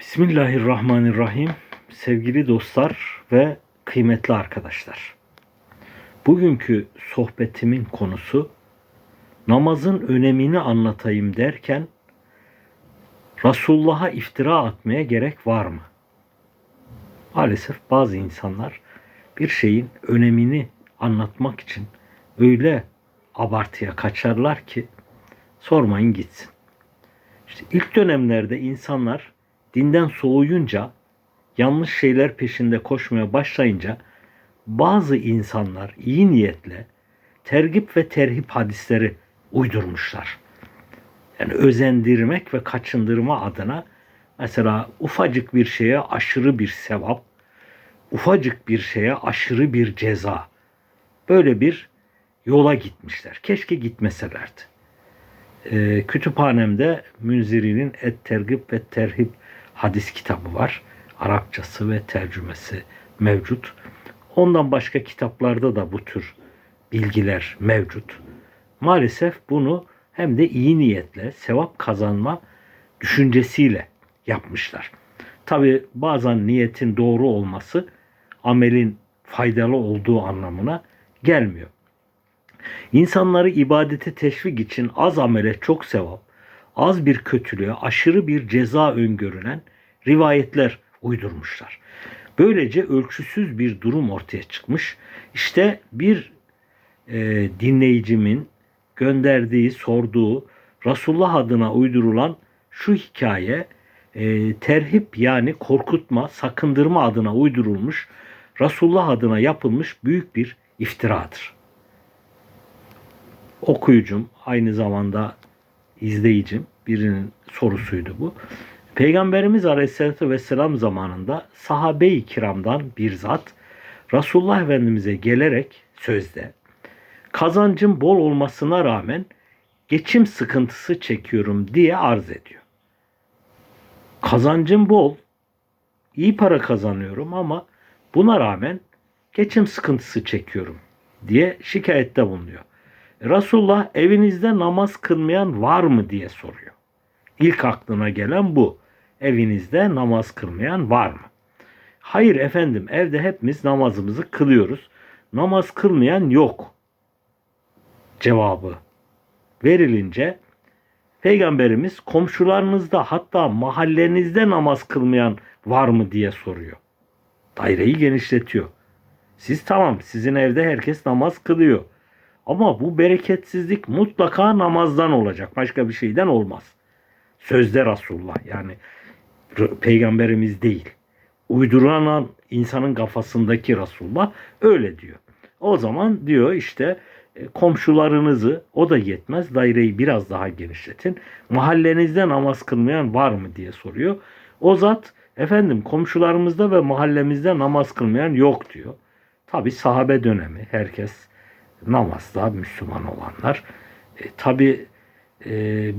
Bismillahirrahmanirrahim. Sevgili dostlar ve kıymetli arkadaşlar. Bugünkü sohbetimin konusu namazın önemini anlatayım derken Resulullah'a iftira atmaya gerek var mı? Maalesef bazı insanlar bir şeyin önemini anlatmak için öyle abartıya kaçarlar ki sormayın gitsin. İşte ilk dönemlerde insanlar dinden soğuyunca, yanlış şeyler peşinde koşmaya başlayınca bazı insanlar iyi niyetle tergip ve terhip hadisleri uydurmuşlar. Yani özendirmek ve kaçındırma adına mesela ufacık bir şeye aşırı bir sevap, ufacık bir şeye aşırı bir ceza. Böyle bir yola gitmişler. Keşke gitmeselerdi. Ee, kütüphanemde Münziri'nin Et Tergib ve Terhib hadis kitabı var. Arapçası ve tercümesi mevcut. Ondan başka kitaplarda da bu tür bilgiler mevcut. Maalesef bunu hem de iyi niyetle sevap kazanma düşüncesiyle yapmışlar. Tabi bazen niyetin doğru olması amelin faydalı olduğu anlamına gelmiyor. İnsanları ibadete teşvik için az amele çok sevap, az bir kötülüğe aşırı bir ceza öngörülen rivayetler uydurmuşlar. Böylece ölçüsüz bir durum ortaya çıkmış. İşte bir e, dinleyicimin gönderdiği, sorduğu Resulullah adına uydurulan şu hikaye e, terhip yani korkutma, sakındırma adına uydurulmuş Resulullah adına yapılmış büyük bir iftiradır. Okuyucum aynı zamanda izleyicim birinin sorusuydu bu. Peygamberimiz Aleyhisselatü Vesselam zamanında sahabe-i kiramdan bir zat Resulullah Efendimiz'e gelerek sözde kazancım bol olmasına rağmen geçim sıkıntısı çekiyorum diye arz ediyor. Kazancım bol, iyi para kazanıyorum ama buna rağmen geçim sıkıntısı çekiyorum diye şikayette bulunuyor. Resulullah evinizde namaz kılmayan var mı diye soruyor. İlk aklına gelen bu. Evinizde namaz kılmayan var mı? Hayır efendim evde hepimiz namazımızı kılıyoruz. Namaz kılmayan yok. Cevabı verilince Peygamberimiz komşularınızda hatta mahallenizde namaz kılmayan var mı diye soruyor. Daireyi genişletiyor. Siz tamam sizin evde herkes namaz kılıyor. Ama bu bereketsizlik mutlaka namazdan olacak. Başka bir şeyden olmaz. Sözde Resulullah yani peygamberimiz değil. Uydurulan insanın kafasındaki Resulullah öyle diyor. O zaman diyor işte e, komşularınızı o da yetmez daireyi biraz daha genişletin. Mahallenizde namaz kılmayan var mı diye soruyor. O zat efendim komşularımızda ve mahallemizde namaz kılmayan yok diyor. Tabi sahabe dönemi herkes namazda Müslüman olanlar. E, Tabi e,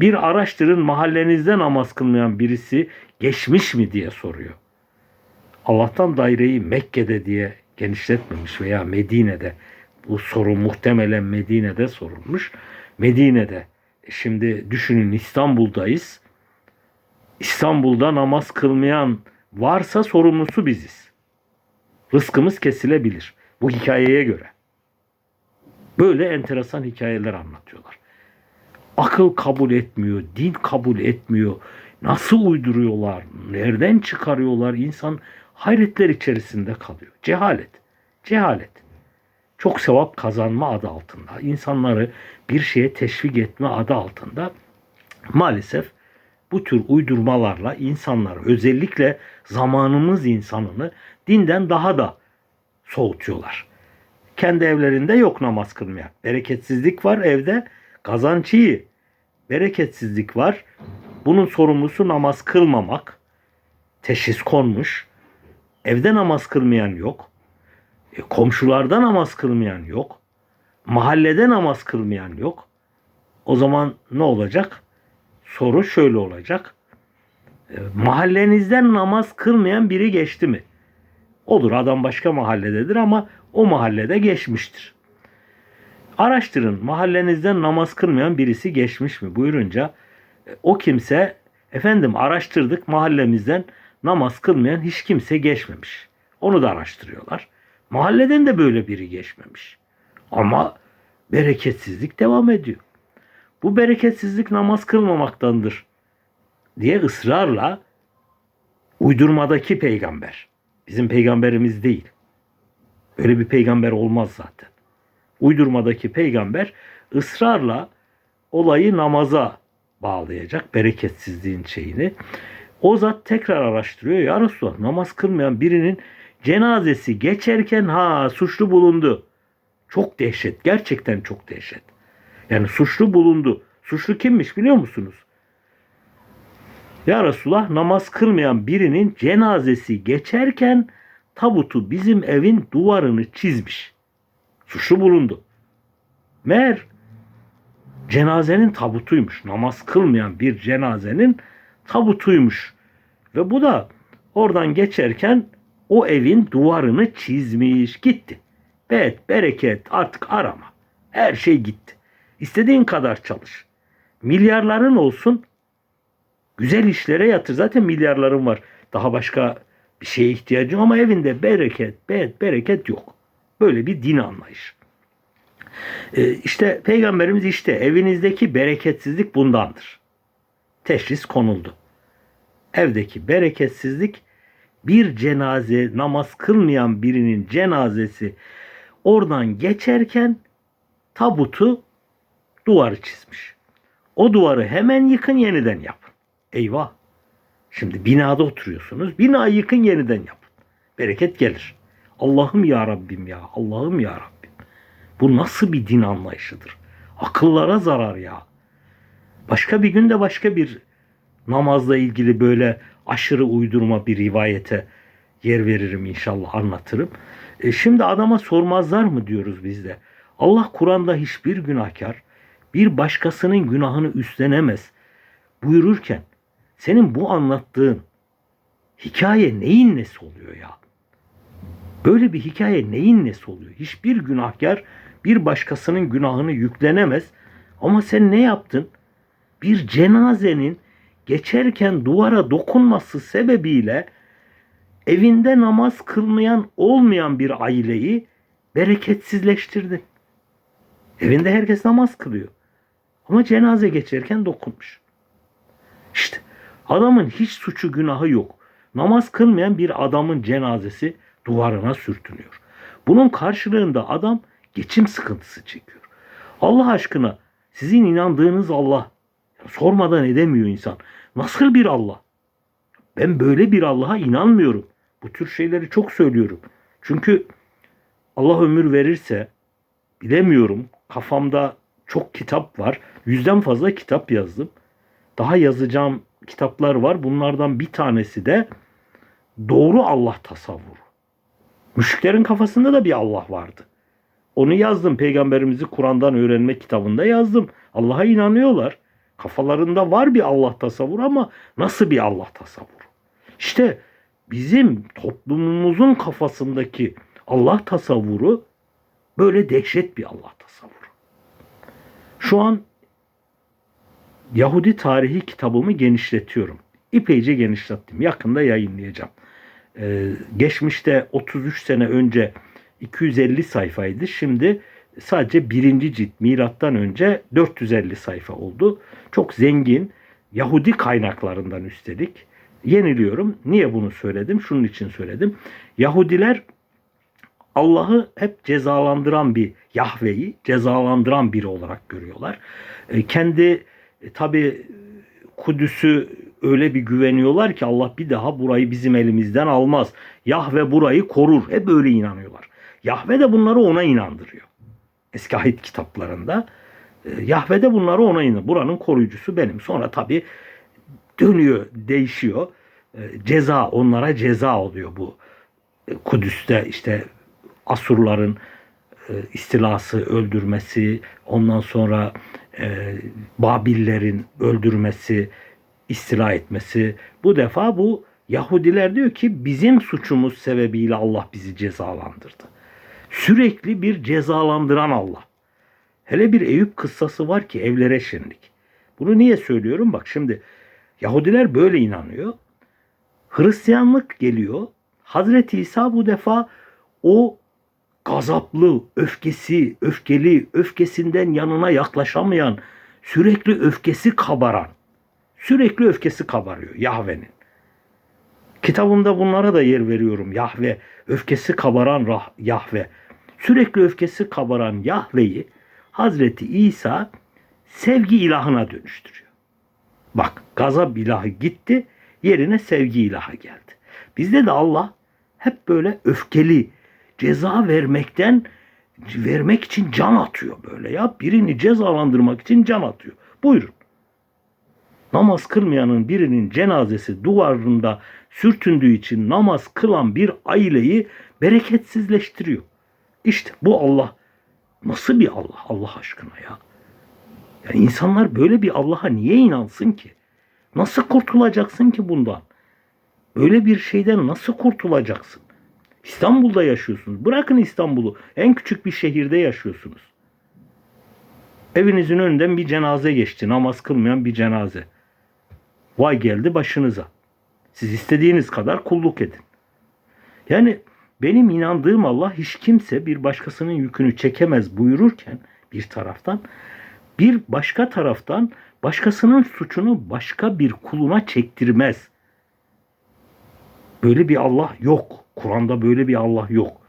bir araştırın mahallenizde namaz kılmayan birisi geçmiş mi diye soruyor. Allah'tan daireyi Mekke'de diye genişletmemiş veya Medine'de bu soru muhtemelen Medine'de sorulmuş. Medine'de e, şimdi düşünün İstanbul'dayız. İstanbul'da namaz kılmayan varsa sorumlusu biziz. Rızkımız kesilebilir bu hikayeye göre. Böyle enteresan hikayeler anlatıyorlar. Akıl kabul etmiyor, din kabul etmiyor. Nasıl uyduruyorlar, nereden çıkarıyorlar insan hayretler içerisinde kalıyor. Cehalet, cehalet. Çok sevap kazanma adı altında, insanları bir şeye teşvik etme adı altında maalesef bu tür uydurmalarla insanlar özellikle zamanımız insanını dinden daha da soğutuyorlar. Kendi evlerinde yok namaz kılmaya. Bereketsizlik var evde. Kazanç iyi. Bereketsizlik var. Bunun sorumlusu namaz kılmamak. Teşhis konmuş. Evde namaz kılmayan yok. E, komşularda namaz kılmayan yok. Mahallede namaz kılmayan yok. O zaman ne olacak? Soru şöyle olacak. E, mahallenizden namaz kılmayan biri geçti mi? Olur adam başka mahallededir ama o mahallede geçmiştir. Araştırın mahallenizden namaz kılmayan birisi geçmiş mi buyurunca o kimse efendim araştırdık mahallemizden namaz kılmayan hiç kimse geçmemiş. Onu da araştırıyorlar. Mahalleden de böyle biri geçmemiş. Ama bereketsizlik devam ediyor. Bu bereketsizlik namaz kılmamaktandır diye ısrarla uydurmadaki peygamber. Bizim peygamberimiz değil. Öyle bir peygamber olmaz zaten. Uydurmadaki peygamber ısrarla olayı namaza bağlayacak bereketsizliğin şeyini. O zat tekrar araştırıyor. Ya Resulallah namaz kılmayan birinin cenazesi geçerken ha suçlu bulundu. Çok dehşet. Gerçekten çok dehşet. Yani suçlu bulundu. Suçlu kimmiş biliyor musunuz? Ya Resulullah namaz kılmayan birinin cenazesi geçerken tabutu bizim evin duvarını çizmiş. Suçlu bulundu. Meğer cenazenin tabutuymuş. Namaz kılmayan bir cenazenin tabutuymuş. Ve bu da oradan geçerken o evin duvarını çizmiş gitti. Bet, bereket artık arama. Her şey gitti. İstediğin kadar çalış. Milyarların olsun güzel işlere yatır. Zaten milyarların var. Daha başka bir şeye ihtiyacın ama evinde bereket, bet, bereket yok. Böyle bir din anlayışı. Ee, işte peygamberimiz işte evinizdeki bereketsizlik bundandır. Teşhis konuldu. Evdeki bereketsizlik bir cenaze namaz kılmayan birinin cenazesi oradan geçerken tabutu duvarı çizmiş. O duvarı hemen yıkın yeniden yapın. Eyvah. Şimdi binada oturuyorsunuz. Binayı yıkın yeniden yapın. Bereket gelir. Allah'ım ya Rabbim ya. Allah'ım ya Rabbim. Bu nasıl bir din anlayışıdır? Akıllara zarar ya. Başka bir günde başka bir namazla ilgili böyle aşırı uydurma bir rivayete yer veririm inşallah anlatırım. E şimdi adama sormazlar mı diyoruz biz de. Allah Kur'an'da hiçbir günahkar bir başkasının günahını üstlenemez buyururken senin bu anlattığın hikaye neyin nesi oluyor ya? Böyle bir hikaye neyin nesi oluyor? Hiçbir günahkar bir başkasının günahını yüklenemez. Ama sen ne yaptın? Bir cenazenin geçerken duvara dokunması sebebiyle evinde namaz kılmayan olmayan bir aileyi bereketsizleştirdin. Evinde herkes namaz kılıyor. Ama cenaze geçerken dokunmuş. İşte adamın hiç suçu günahı yok. Namaz kılmayan bir adamın cenazesi duvarına sürtünüyor. Bunun karşılığında adam geçim sıkıntısı çekiyor. Allah aşkına sizin inandığınız Allah sormadan edemiyor insan. Nasıl bir Allah? Ben böyle bir Allah'a inanmıyorum. Bu tür şeyleri çok söylüyorum. Çünkü Allah ömür verirse bilemiyorum. Kafamda çok kitap var. Yüzden fazla kitap yazdım. Daha yazacağım kitaplar var. Bunlardan bir tanesi de doğru Allah tasavvuru. Müşriklerin kafasında da bir Allah vardı. Onu yazdım. Peygamberimizi Kur'an'dan öğrenme kitabında yazdım. Allah'a inanıyorlar. Kafalarında var bir Allah tasavvuru ama nasıl bir Allah tasavvuru? İşte bizim toplumumuzun kafasındaki Allah tasavvuru böyle dehşet bir Allah tasavvuru. Şu an Yahudi tarihi kitabımı genişletiyorum. İpeyce genişlettim. Yakında yayınlayacağım. Ee, geçmişte 33 sene önce 250 sayfaydı. Şimdi sadece birinci cilt milattan önce 450 sayfa oldu. Çok zengin Yahudi kaynaklarından üstelik yeniliyorum. Niye bunu söyledim? Şunun için söyledim. Yahudiler Allah'ı hep cezalandıran bir Yahve'yi cezalandıran biri olarak görüyorlar. E, kendi e, tabi Kudüs'ü öyle bir güveniyorlar ki Allah bir daha burayı bizim elimizden almaz. Yahve burayı korur. Hep öyle inanıyorlar. Yahve de bunları ona inandırıyor. Eski ahit kitaplarında. E, Yahve de bunları ona inandırıyor. Buranın koruyucusu benim. Sonra tabi dönüyor, değişiyor. E, ceza, onlara ceza oluyor bu. E, Kudüs'te işte Asurların istilası, öldürmesi, ondan sonra Babillerin öldürmesi, istila etmesi. Bu defa bu Yahudiler diyor ki bizim suçumuz sebebiyle Allah bizi cezalandırdı. Sürekli bir cezalandıran Allah. Hele bir Eyüp kıssası var ki evlere şenlik. Bunu niye söylüyorum? Bak şimdi Yahudiler böyle inanıyor. Hristiyanlık geliyor. Hazreti İsa bu defa o gazaplı, öfkesi, öfkeli, öfkesinden yanına yaklaşamayan, sürekli öfkesi kabaran, sürekli öfkesi kabarıyor Yahve'nin. Kitabımda bunlara da yer veriyorum. Yahve, öfkesi kabaran Rah- Yahve. Sürekli öfkesi kabaran Yahve'yi Hazreti İsa sevgi ilahına dönüştürüyor. Bak gazap ilahı gitti, yerine sevgi ilahı geldi. Bizde de Allah hep böyle öfkeli, ceza vermekten vermek için can atıyor böyle ya. Birini cezalandırmak için can atıyor. Buyurun. Namaz kılmayanın birinin cenazesi duvarında sürtündüğü için namaz kılan bir aileyi bereketsizleştiriyor. İşte bu Allah nasıl bir Allah Allah aşkına ya? Yani insanlar böyle bir Allah'a niye inansın ki? Nasıl kurtulacaksın ki bundan? Böyle bir şeyden nasıl kurtulacaksın? İstanbul'da yaşıyorsunuz. Bırakın İstanbul'u. En küçük bir şehirde yaşıyorsunuz. Evinizin önünden bir cenaze geçti. Namaz kılmayan bir cenaze. Vay geldi başınıza. Siz istediğiniz kadar kulluk edin. Yani benim inandığım Allah hiç kimse bir başkasının yükünü çekemez buyururken bir taraftan bir başka taraftan başkasının suçunu başka bir kuluna çektirmez. Böyle bir Allah yok. Kur'an'da böyle bir Allah yok.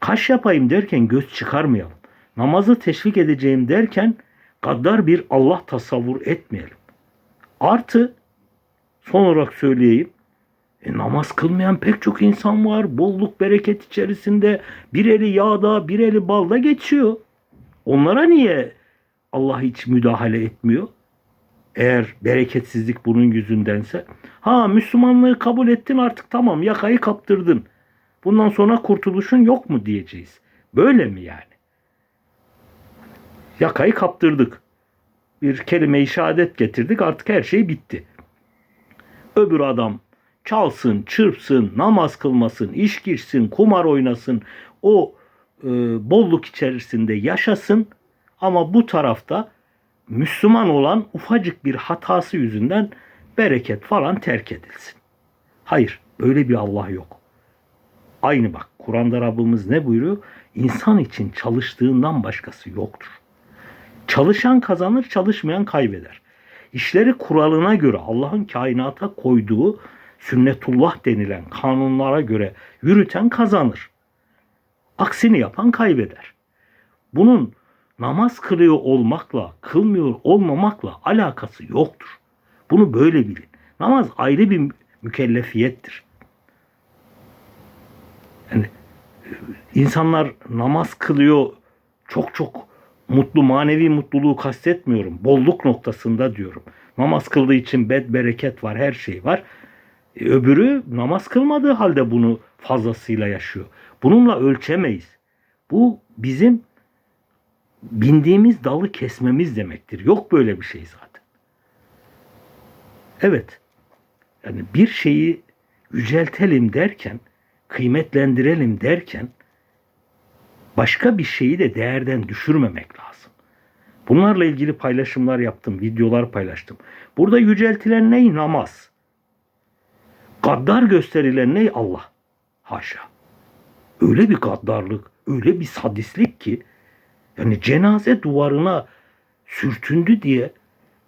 Kaş yapayım derken göz çıkarmayalım. Namazı teşvik edeceğim derken gaddar bir Allah tasavvur etmeyelim. Artı son olarak söyleyeyim. E, namaz kılmayan pek çok insan var. Bolluk bereket içerisinde bir eli yağda bir eli balda geçiyor. Onlara niye Allah hiç müdahale etmiyor? Eğer bereketsizlik bunun yüzündense. Ha Müslümanlığı kabul ettin artık tamam yakayı kaptırdın. Bundan sonra kurtuluşun yok mu diyeceğiz. Böyle mi yani? Yakayı kaptırdık. Bir kelime-i şehadet getirdik artık her şey bitti. Öbür adam çalsın, çırpsın, namaz kılmasın, içkirsin, kumar oynasın, o e, bolluk içerisinde yaşasın ama bu tarafta Müslüman olan ufacık bir hatası yüzünden bereket falan terk edilsin. Hayır, böyle bir Allah yok. Aynı bak, Kur'an'da Rabbimiz ne buyuruyor? İnsan için çalıştığından başkası yoktur. Çalışan kazanır, çalışmayan kaybeder. İşleri kuralına göre Allah'ın kainata koyduğu sünnetullah denilen kanunlara göre yürüten kazanır. Aksini yapan kaybeder. Bunun namaz kılıyor olmakla, kılmıyor olmamakla alakası yoktur. Bunu böyle bilin. Namaz ayrı bir mükellefiyettir. Yani e, insanlar namaz kılıyor çok çok mutlu manevi mutluluğu kastetmiyorum. Bolluk noktasında diyorum. Namaz kıldığı için bed bereket var, her şey var. E, öbürü namaz kılmadığı halde bunu fazlasıyla yaşıyor. Bununla ölçemeyiz. Bu bizim bindiğimiz dalı kesmemiz demektir. Yok böyle bir şey zaten. Evet. Yani bir şeyi yüceltelim derken, kıymetlendirelim derken başka bir şeyi de değerden düşürmemek lazım. Bunlarla ilgili paylaşımlar yaptım, videolar paylaştım. Burada yüceltilen ney? Namaz. Gaddar gösterilen ney? Allah. Haşa. Öyle bir gaddarlık, öyle bir sadislik ki yani cenaze duvarına sürtündü diye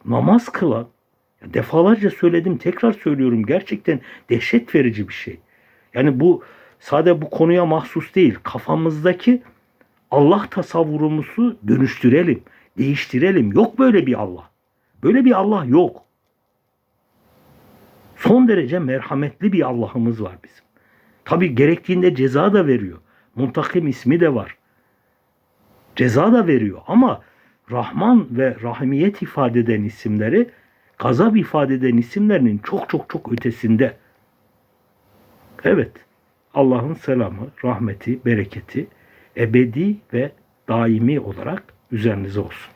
namaz kılan defalarca söyledim tekrar söylüyorum gerçekten dehşet verici bir şey. Yani bu sade bu konuya mahsus değil. Kafamızdaki Allah tasavvurumuzu dönüştürelim, değiştirelim. Yok böyle bir Allah. Böyle bir Allah yok. Son derece merhametli bir Allah'ımız var bizim. Tabi gerektiğinde ceza da veriyor. Muntakim ismi de var. Ceza da veriyor ama Rahman ve Rahimiyet ifade eden isimleri gazap ifade eden isimlerinin çok çok çok ötesinde. Evet. Allah'ın selamı, rahmeti, bereketi ebedi ve daimi olarak üzerinize olsun.